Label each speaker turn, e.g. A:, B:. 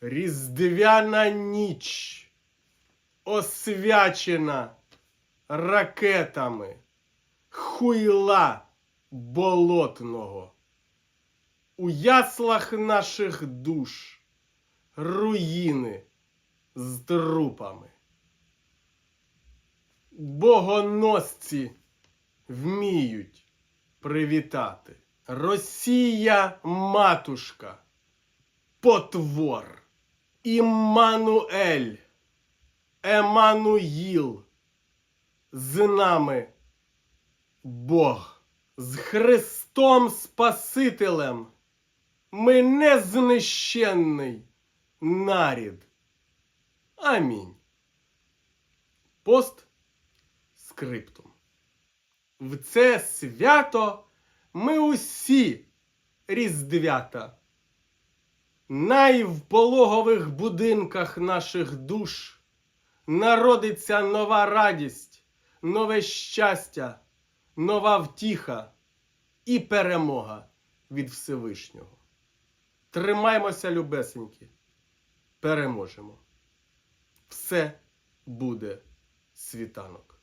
A: Різдвяна ніч освячена ракетами хуйла болотного. У яслах наших душ руїни з трупами. Богоносці вміють привітати. Росія матушка, потвор, Іммануель, Емануїл, з нами Бог, з Христом Спасителем, ми незнищенний нарід. Амінь. Пост скриптум. В це свято ми усі різдвята. Най в пологових будинках наших душ народиться нова радість, нове щастя, нова втіха і перемога від Всевишнього. Тримаймося, любесеньки, переможемо. Все буде світанок.